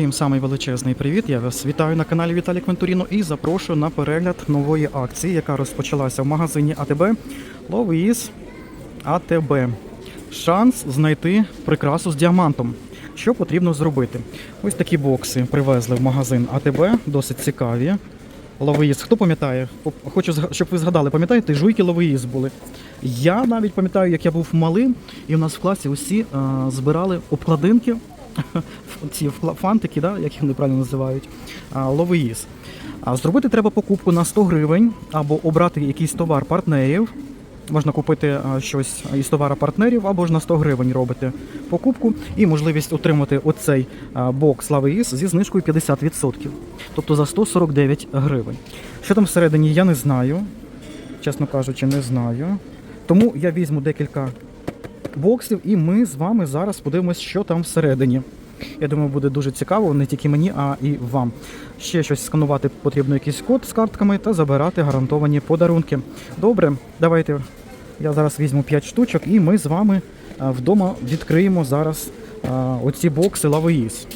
Всім самий величезний привіт. Я вас вітаю на каналі Віталій Квентуріно і запрошую на перегляд нової акції, яка розпочалася в магазині АТБ Ловіс АТБ. Шанс знайти прикрасу з діамантом. Що потрібно зробити? Ось такі бокси привезли в магазин АТБ, досить цікаві. Ловиїз. Хто пам'ятає? Хочу, щоб ви згадали, пам'ятаєте, жуйки Ловиїз були. Я навіть пам'ятаю, як я був малим, і в нас в класі усі а, збирали обкладинки, ці фантики, да, як їх вони правильно називають, а, Ловиїз. Зробити треба покупку на 100 гривень або обрати якийсь товар партнерів. Можна купити щось із товара партнерів або ж на 100 гривень робити покупку і можливість отримати оцей бокс Лави Іс зі знижкою 50%. Тобто за 149 гривень. Що там всередині, я не знаю. Чесно кажучи, не знаю. Тому я візьму декілька боксів і ми з вами зараз подивимось, що там всередині. Я думаю, буде дуже цікаво не тільки мені, а і вам. Ще щось сканувати потрібно якийсь код з картками та забирати гарантовані подарунки. Добре, давайте я зараз візьму 5 штучок і ми з вами вдома відкриємо зараз оці бокси Лавоїс.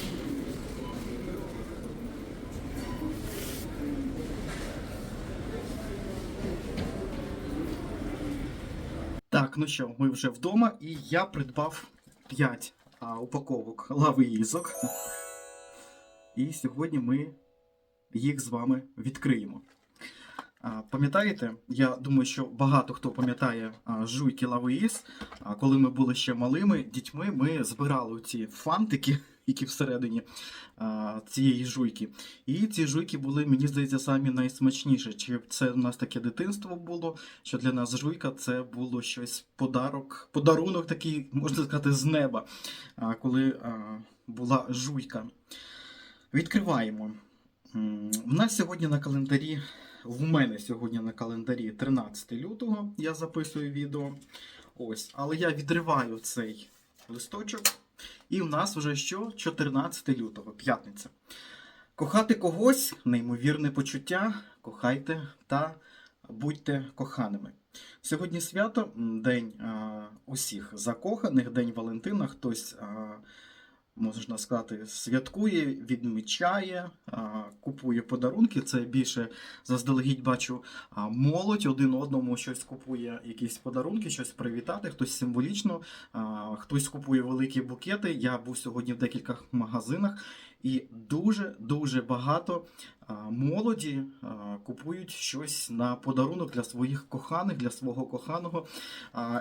Так, ну що, ми вже вдома, і я придбав 5 а, упаковок лавиїзок. І сьогодні ми їх з вами відкриємо. Пам'ятаєте, я думаю, що багато хто пам'ятає жуйки лавиїз. А коли ми були ще малими дітьми, ми збирали ці фантики, які всередині а, цієї жуйки. І ці жуйки були, мені здається, самі найсмачніші. Чи це у нас таке дитинство було, що для нас жуйка це було щось подарок, подарунок такий, можна сказати, з неба, а, коли а, була жуйка. Відкриваємо. У нас сьогодні на календарі, в мене сьогодні на календарі 13 лютого, я записую відео. Ось, але я відриваю цей листочок, і в нас вже що? 14 лютого, п'ятниця. Кохати когось неймовірне почуття, кохайте та будьте коханими. Сьогодні свято, день а, усіх закоханих, день Валентина. Хтось, а, можна сказати, святкує, відмічає, купує подарунки. Це більше заздалегідь бачу молодь один одному щось купує, якісь подарунки, щось привітати, хтось символічно, хтось купує великі букети. Я був сьогодні в декількох магазинах. І дуже дуже багато молоді купують щось на подарунок для своїх коханих, для свого коханого.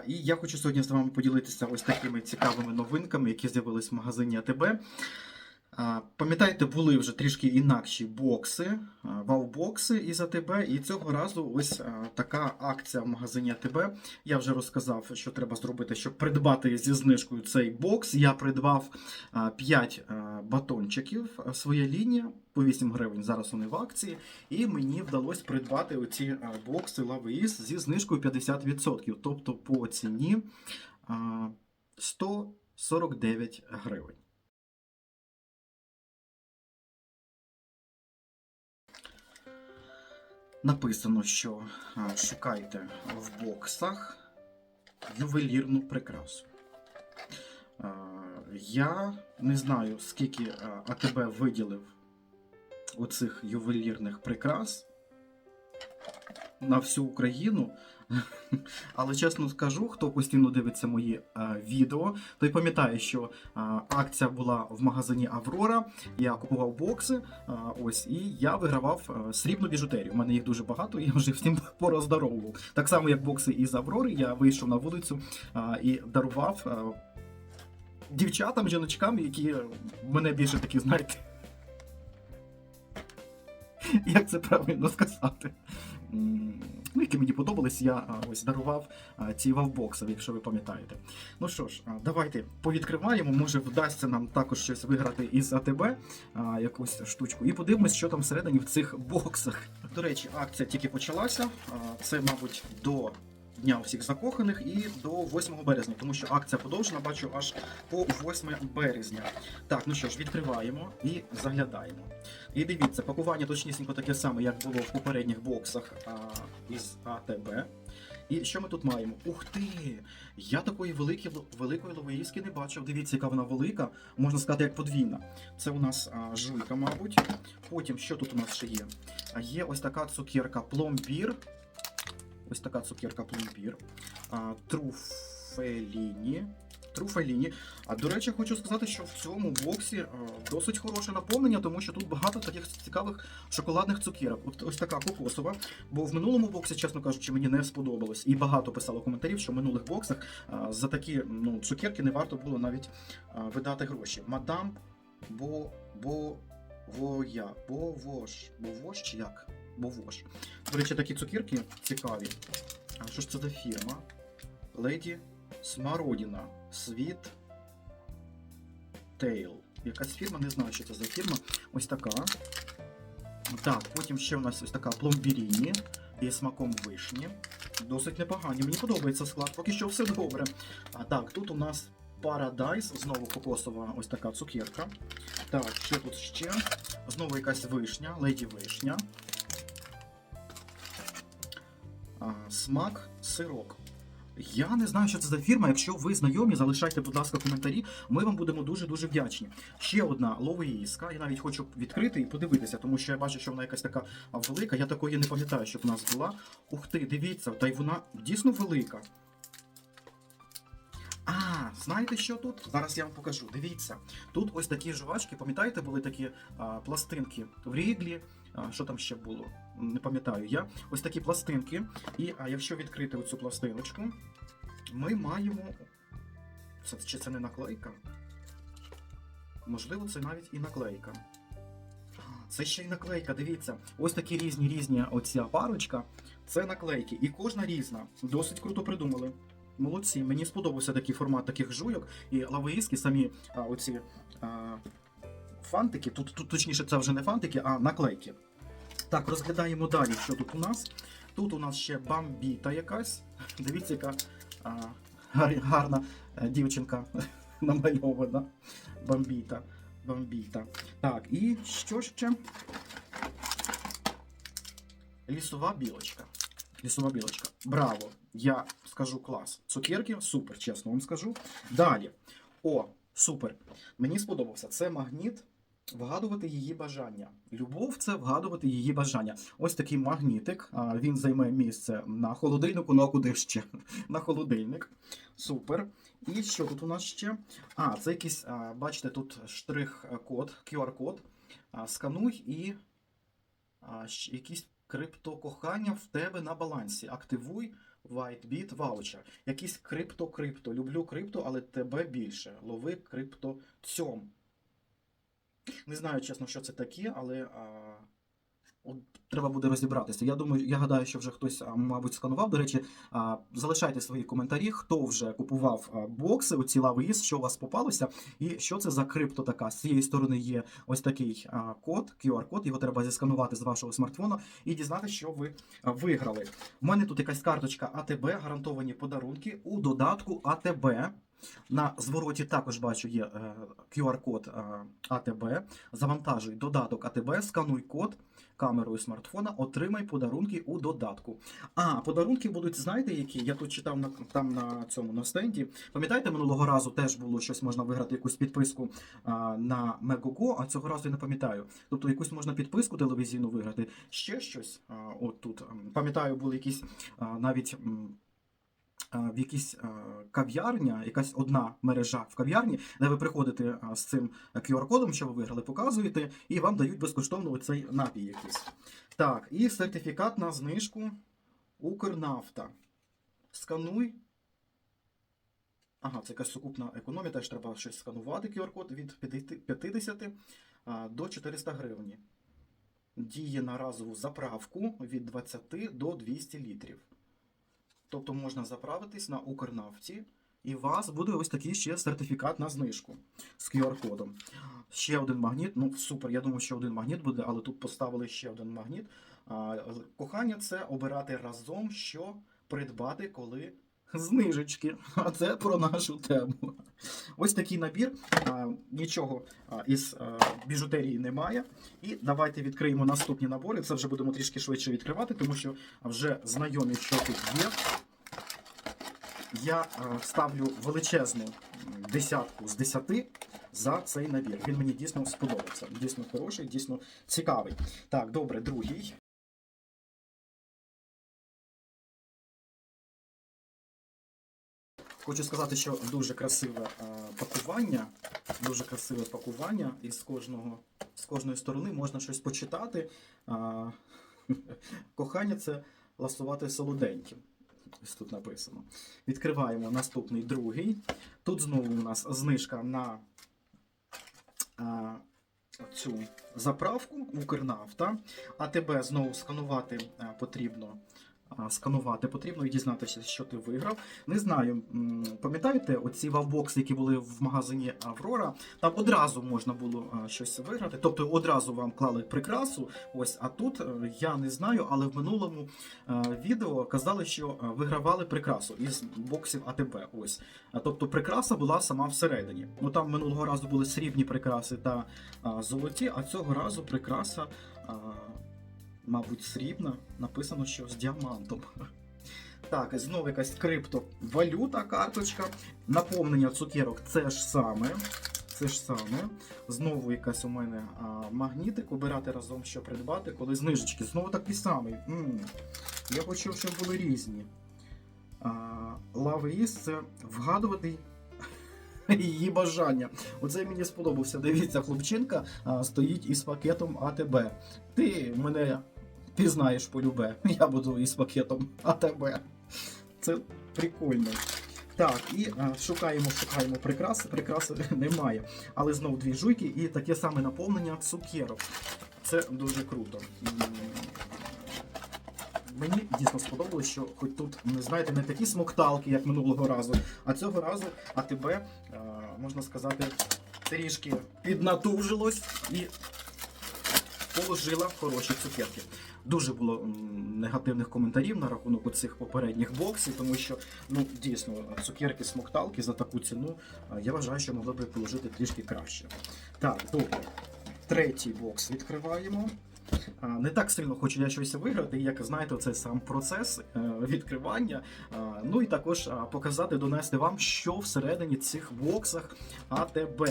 І я хочу сьогодні з вами поділитися ось такими цікавими новинками, які з'явились в магазині АТБ. Пам'ятаєте, були вже трішки інакші бокси, а, вау-бокси із АТБ, і цього разу ось така акція в магазині АТБ. Я вже розказав, що треба зробити, щоб придбати зі знижкою цей бокс. Я придбав 5 батончиків, своя лінія по 8 гривень. Зараз вони в акції. І мені вдалося придбати оці бокси Лавеїс зі знижкою 50%, тобто по ціні 149 гривень. Написано, що шукайте в боксах ювелірну прикрасу. Я не знаю, скільки АТБ виділив оцих ювелірних прикрас на всю Україну. Але чесно скажу, хто постійно дивиться мої е, відео, той пам'ятає, що е, акція була в магазині Аврора. Я купував бокси, е, ось і я вигравав е, срібну біжутерію. У мене їх дуже багато, я вже всім пороздаровував. Так само, як бокси із Аврори, я вийшов на вулицю е, і дарував е, дівчатам, жіночкам, які мене більше такі, знаєте. Як це правильно сказати? Ну, які мені подобались, я ось дарував ці вавбокси, якщо ви пам'ятаєте. Ну що ж, давайте повідкриваємо. Може вдасться нам також щось виграти із АТБ, якусь штучку, і подивимось, що там всередині в цих боксах. До речі, акція тільки почалася. Це, мабуть, до Дня всіх закоханих і до 8 березня, тому що акція подовжена, бачу аж по 8 березня. Так, ну що ж, відкриваємо і заглядаємо. І дивіться, пакування точнісінько таке саме, як було в попередніх боксах а, із АТБ. І що ми тут маємо? Ух ти! Я такої великої, великої ловоїски не бачив. Дивіться, яка вона велика, можна сказати, як подвійна. Це у нас а, жуйка, мабуть. Потім, що тут у нас ще є? Є ось така цукерка пломбір. Ось така цукерка пломбір. Труфеліні. Труфеліні. А до речі, хочу сказати, що в цьому боксі досить хороше наповнення, тому що тут багато таких цікавих шоколадних цукерок. От ось така кокосова. Бо в минулому боксі, чесно кажучи, мені не сподобалось. І багато писало коментарів, що в минулих боксах за такі ну, цукерки не варто було навіть видати гроші. Мадам бо бо воя, бо вош, бо вош чи як? Бо вош. До речі, такі цукерки цікаві. А що ж це за фірма? Леді Смородина. Світ Тейл. Якась фірма, не знаю, що це за фірма. Ось така. Так, потім ще у нас ось така пломбіріні і смаком вишні. Досить непогані. Мені подобається склад, поки що все добре. А так, тут у нас Paradise, знову кокосова ось така цукерка. Так, що тут ще? Знову якась вишня, леді вишня. Смак сирок. Я не знаю, що це за фірма. Якщо ви знайомі, залишайте, будь ласка, коментарі. Ми вам будемо дуже-дуже вдячні. Ще одна ловоїска. Я навіть хочу відкрити і подивитися, тому що я бачу, що вона якась така велика. Я такої не пам'ятаю, щоб в нас була. Ух ти, дивіться, та й вона дійсно велика. А, знаєте, що тут? Зараз я вам покажу. Дивіться. Тут ось такі жувачки, пам'ятаєте, були такі а, пластинки в Ріглі. А, що там ще було? Не пам'ятаю я. Ось такі пластинки. І а якщо відкрити оцю пластиночку, ми маємо. Це, чи це не наклейка? Можливо, це навіть і наклейка. Це ще й наклейка, дивіться. Ось такі різні різні оця парочка. Це наклейки. І кожна різна. Досить круто придумали. Молодці, мені сподобався такий формат таких жуйок і лавоїски, самі а, оці а, фантики. Тут, тут точніше, це вже не фантики, а наклейки. Так, розглядаємо далі, що тут у нас. Тут у нас ще бамбіта якась. Дивіться, яка а, гарна е, дівчинка намальована. Бамбіта. Бамбіта. Так, і що ще? Лісова білочка. Лісова білочка. Браво! Я скажу клас. Цукерки, супер, чесно вам скажу. Далі. О, супер. Мені сподобався. Це магніт. Вгадувати її бажання. Любов це вгадувати її бажання. Ось такий магнітик. Він займе місце на холодильнику, ну а куди ще? На холодильник. Супер. І що тут у нас ще? А, це якийсь, бачите, тут штрих-код, QR-код. Скануй і якісь криптокохання в тебе на балансі. Активуй WhiteBit ваучер. Якийсь крипто-крипто. Люблю крипто, але тебе більше. Лови крипто цьом. Не знаю, чесно, що це таке, але а, от, треба буде розібратися. Я думаю, я гадаю, що вже хтось, мабуть, сканував. До речі, а, залишайте свої коментарі, хто вже купував бокси, оці лави із, що у вас попалося, і що це за крипто така. З цієї сторони є ось такий а, код, QR-код, його треба зісканувати з вашого смартфона і дізнатися, що ви виграли. У мене тут якась карточка АТБ, гарантовані подарунки у додатку АТБ. На звороті також бачу є е, QR-код е, АТБ. Завантажуй додаток АТБ, скануй код камерою смартфона, отримай подарунки у додатку. А, подарунки будуть, знаєте, які? Я тут читав на, там на цьому на стенді. Пам'ятаєте, минулого разу теж було щось можна виграти, якусь підписку а, на Megogo, а цього разу я не пам'ятаю. Тобто якусь можна підписку телевізійну виграти. Ще щось. А, от тут. Пам'ятаю, були якісь а, навіть. А, в якійсь а, кав'ярня, якась одна мережа в кав'ярні, де ви приходите з цим QR-кодом, що ви виграли, показуєте, і вам дають безкоштовно оцей напій якийсь. Так, і сертифікат на знижку Укрнафта. Скануй. Ага, це якась сукупна економія, теж треба щось сканувати QR-код від 50 до 400 гривень. Діє на разову заправку від 20 до 200 літрів. Тобто можна заправитись на Укрнафті, і у вас буде ось такий ще сертифікат на знижку з QR-кодом. Ще один магніт. Ну, супер, я думаю, що один магніт буде, але тут поставили ще один магніт. Кохання це обирати разом, що придбати, коли знижечки. А це про нашу тему. Ось такий набір. А, нічого із а, біжутерії немає. І давайте відкриємо наступні набори. Це вже будемо трішки швидше відкривати, тому що вже знайомі, що тут є. я ставлю величезну десятку з 10 за цей набір. Він мені дійсно сподобався. Дійсно хороший, дійсно цікавий. Так, добре, другий. Хочу сказати, що дуже красиве е, пакування. Дуже красиве пакування, і з кожного з кожної сторони можна щось почитати. А, кохання це ласувати солоденьким. Ось тут написано. Відкриваємо наступний другий. Тут знову у нас знижка на а, цю заправку Укрнафта. А тебе знову сканувати потрібно. А, Сканувати потрібно і дізнатися, що ти виграв. Не знаю, пам'ятаєте, оці вавбокси, які були в магазині Аврора, там одразу можна було щось виграти. Тобто одразу вам клали прикрасу. Ось, а тут е, я не знаю, але в минулому е, відео казали, що е, вигравали прикрасу із боксів АТБ. Ось. Тобто прикраса була сама всередині. Ну там минулого разу були срібні прикраси та золоті, а цього разу прикраса, мабуть, срібна. Написано, що з діамантом. Так, знову якась криптовалюта, карточка. Наповнення цукерок це ж саме. Це ж саме. Знову якась у мене а, магнітик. Обирати разом, що придбати, коли знижечки. Знову такий самий. м Я почув, щоб були різні. Іс це вгадувати її бажання. Оце мені сподобався. Дивіться, хлопчинка а, стоїть із пакетом АТБ. Ти мене пізнаєш полюбе. Я буду із пакетом АТБ. Це прикольно. Так, і а, шукаємо, шукаємо прикраси. Прикраси немає. Але знов дві жуйки і таке саме наповнення цукерок. Це дуже круто. Мені дійсно сподобалось, що хоч тут, не знаєте, не такі смокталки, як минулого разу, а цього разу АТБ, е, можна сказати, трішки піднатужилось і положила хороші цукерки. Дуже було негативних коментарів на рахунок оцих попередніх боксів, тому що ну дійсно цукерки смокталки за таку ціну е, я вважаю, що могли б положити трішки краще. Так, добре. Третій бокс відкриваємо. Не так сильно хочу я щось виграти, як знаєте, це сам процес е, відкривання. Ну і також показати, донести вам, що всередині цих боксах АТБ.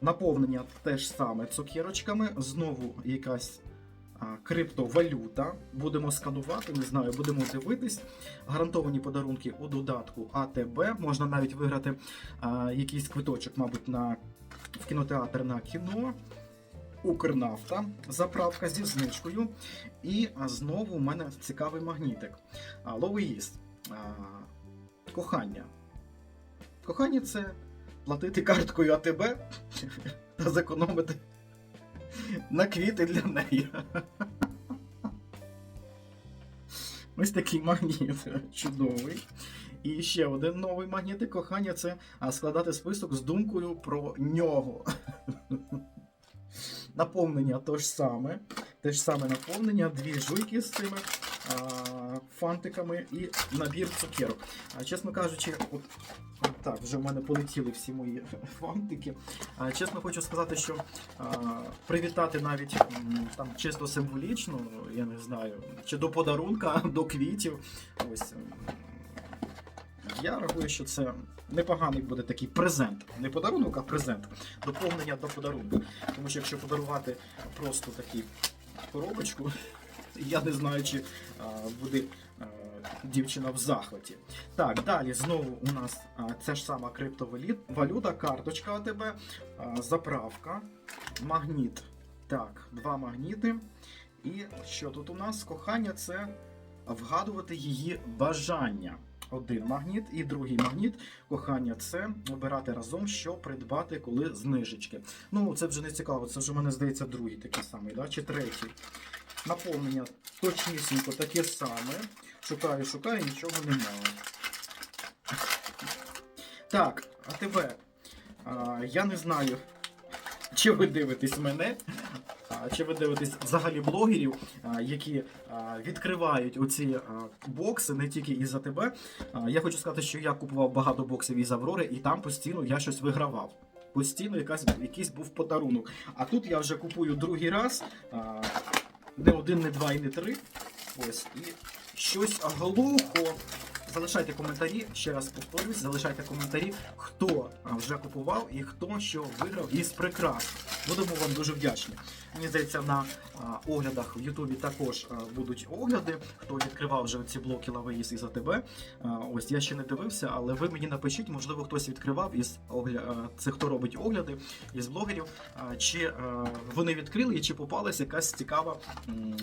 Наповнення теж саме цукерочками. Знову якась криптовалюта. Будемо сканувати, не знаю, будемо дивитись. Гарантовані подарунки у додатку АТБ. Можна навіть виграти а, якийсь квиточок, мабуть, на в кінотеатр на кіно. Укрнафта, заправка зі знижкою. І а, знову у мене цікавий магнітик. А, Кохання. Кохання це платити карткою АТБ та зекономити на квіти для неї. Ось такий магніт чудовий. І ще один новий магнітик кохання це складати список з думкою про нього. Наповнення то ж саме. Те ж саме наповнення, дві жуйки з цими а, фантиками і набір цукерок. А, чесно кажучи, от, так, вже в мене полетіли всі мої фантики. Чесно хочу сказати, що привітати навіть там чисто символічно, я не знаю, чи до подарунка, до квітів. Ось. Я рахую, що це непоганий буде такий презент. Не подарунок, а презент. Доповнення до подарунку. Тому що якщо подарувати просто таку коробочку, я не знаю, чи буде дівчина в захваті. Так, далі знову у нас ця ж сама криптовалюта, карточка АТБ, заправка, магніт. Так, два магніти. І що тут у нас? Кохання це вгадувати її бажання. Один магніт і другий магніт. Кохання це обирати разом, що придбати, коли знижечки. Ну, це вже не цікаво, це вже, мене здається, другий такий самий, да? чи третій. Наповнення точнісінько таке саме. Шукаю, шукаю, нічого немає. Так, а тебе. Я не знаю, чи ви дивитесь мене, чи ви дивитесь взагалі блогерів, які відкривають оці бокси не тільки із за тебе. Я хочу сказати, що я купував багато боксів із Аврори, і там постійно я щось вигравав. Постійно якась, якийсь був подарунок. А тут я вже купую другий раз. Не один, не два і не три. Ось. І щось глухо залишайте коментарі, ще раз повторюсь, залишайте коментарі, хто вже купував і хто що виграв із прикрас. Будемо вам дуже вдячні. Мені здається, на оглядах в Ютубі також будуть огляди. Хто відкривав вже ці блоки Лавеїс із АТБ. Ось я ще не дивився, але ви мені напишіть, можливо, хтось відкривав із огля... це хто робить огляди із блогерів, чи вони відкрили і чи попалась якась цікава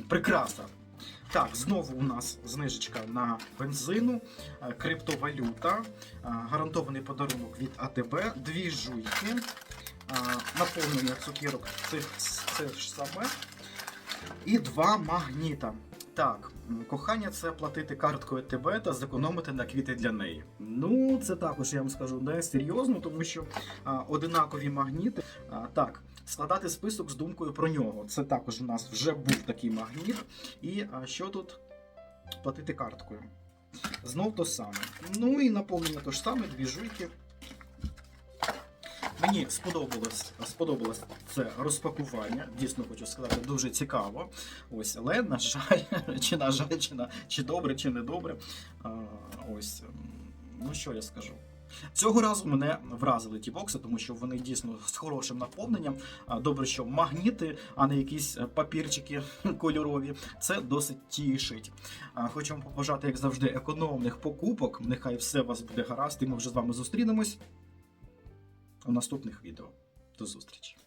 прикраса. Так, знову у нас знижечка на бензину, е, криптовалюта, е, гарантований подарунок від АТБ, дві жуйки, е, наповнення цукірок це ж саме. І два магніта. Так, кохання це платити карткою ТБ та зекономити на квіти для неї. Ну, це також я вам скажу не серйозно, тому що а, одинакові магніти. А, так, складати список з думкою про нього. Це також у нас вже був такий магніт. І а, що тут платити карткою? Знов то саме. Ну і наповнення то ж саме, дві жуйки. Мені сподобалось, сподобалось це розпакування. Дійсно хочу сказати, дуже цікаво. Ось, але на жаль, чи на жаль, чи на чи добре, чи не добре. Ось, ну що я скажу. Цього разу мене вразили ті бокси, тому що вони дійсно з хорошим наповненням. Добре, що магніти, а не якісь е, папірчики кольорові. Це досить тішить. Хочу вам побажати, як завжди, економних покупок. Нехай все у вас буде гаразд, і ми вже з вами зустрінемось у наступних відео. До зустрічі!